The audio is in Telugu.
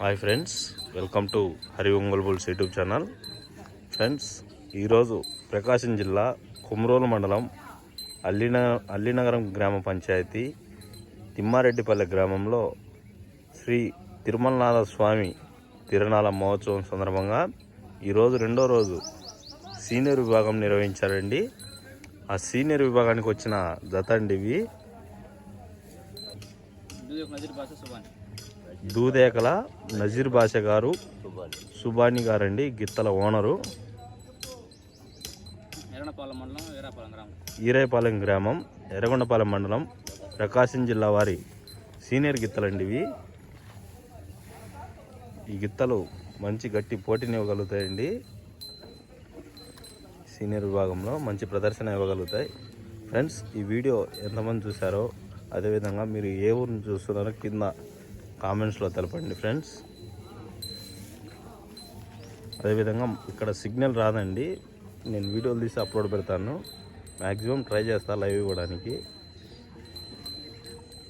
Hi friends welcome to Hari Ongole bulls YouTube channel. Friends ఈరోజు ప్రకాశం జిల్లా కుమ్రోలు మండలం అల్లిన అల్లినగరం గ్రామ పంచాయతీ తిమ్మారెడ్డిపల్లె గ్రామంలో శ్రీ తిరుమలనాథ స్వామి తిరునాళ మహోత్సవం సందర్భంగా ఈరోజు రెండో రోజు సీనియర్ విభాగం నిర్వహించారండి. ఆ సీనియర్ విభాగానికి వచ్చిన జత నజీర్ భాష దూదేకల నజీర్ బాష గారు సుబాని గారండి గిత్తల ఓనరు. ఈరైపాలెం గ్రామం ఎర్రగొండపాలెం మండలం ప్రకాశం జిల్లా వారి సీనియర్ గిత్తలండి ఇవి. ఈ గిత్తలు మంచి గట్టి పోటీని ఇవ్వగలుగుతాయండి. సీనియర్ విభాగంలో మంచి ప్రదర్శన ఇవ్వగలుగుతాయి. ఫ్రెండ్స్ ఈ వీడియో ఎంతమంది చూసారో అదేవిధంగా మీరు ఏ ఊరిని చూస్తున్నారో కింద కామెంట్స్లో తెలపండి ఫ్రెండ్స్. అదేవిధంగా ఇక్కడ సిగ్నల్ రాదండి. నేను వీడియోలు తీసి అప్లోడ్ పెడతాను. మ్యాక్సిమం ట్రై చేస్తా లైవ్ ఇవ్వడానికి.